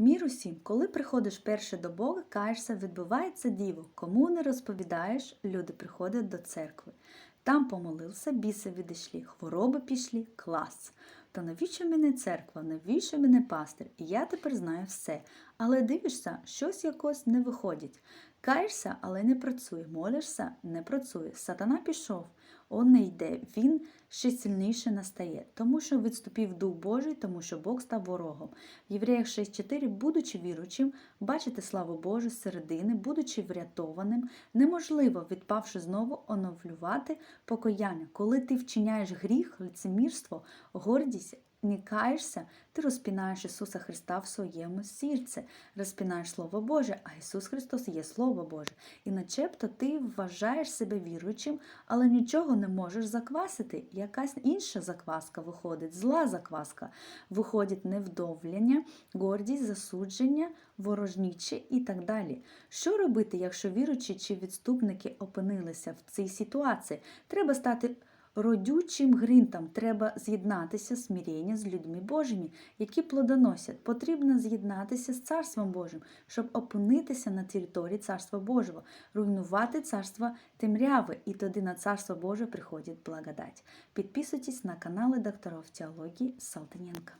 Мір усім, коли приходиш перше до Бога, каєшся, відбувається діво. Кому не розповідаєш, люди приходять до церкви. Там помолився, біси відійшли, хвороби пішли, клас. То навіщо мене церква, навіщо мене пастир? І я тепер знаю все. Але дивишся, щось якось не виходить. Каєшся, але не працює. Молишся, не працює. Сатана пішов, он не йде, він ще сильніше настає, тому що відступив Дух Божий, тому що Бог став ворогом. В Євреях 6.4, будучи віручим, бачити славу Божу середини, будучи врятованим, неможливо, відпавши знову, оновлювати покаяння. Коли ти вчиняєш гріх, лицемірство, гордість, не каєшся, ти розпінаєш Ісуса Христа в своєму серці, розпінаєш Слово Боже, а Ісус Христос є Слово Боже. І начебто ти вважаєш себе віруючим, але нічого не можеш заквасити. Якась інша закваска виходить, зла закваска. Виходить невдовлення, гордість, засудження, ворожнічі і так далі. Що робити, якщо віруючі чи відступники опинилися в цій ситуації? Треба стати родючим гринтам треба з'єднатися смирення з людьми Божими, які плодоносять. Потрібно з'єднатися з Царством Божим, щоб опинитися на території Царства Божого, руйнувати царство темряви, і тоді на Царство Боже приходить благодать. Підписуйтесь на канали докторів теології Салтаненка.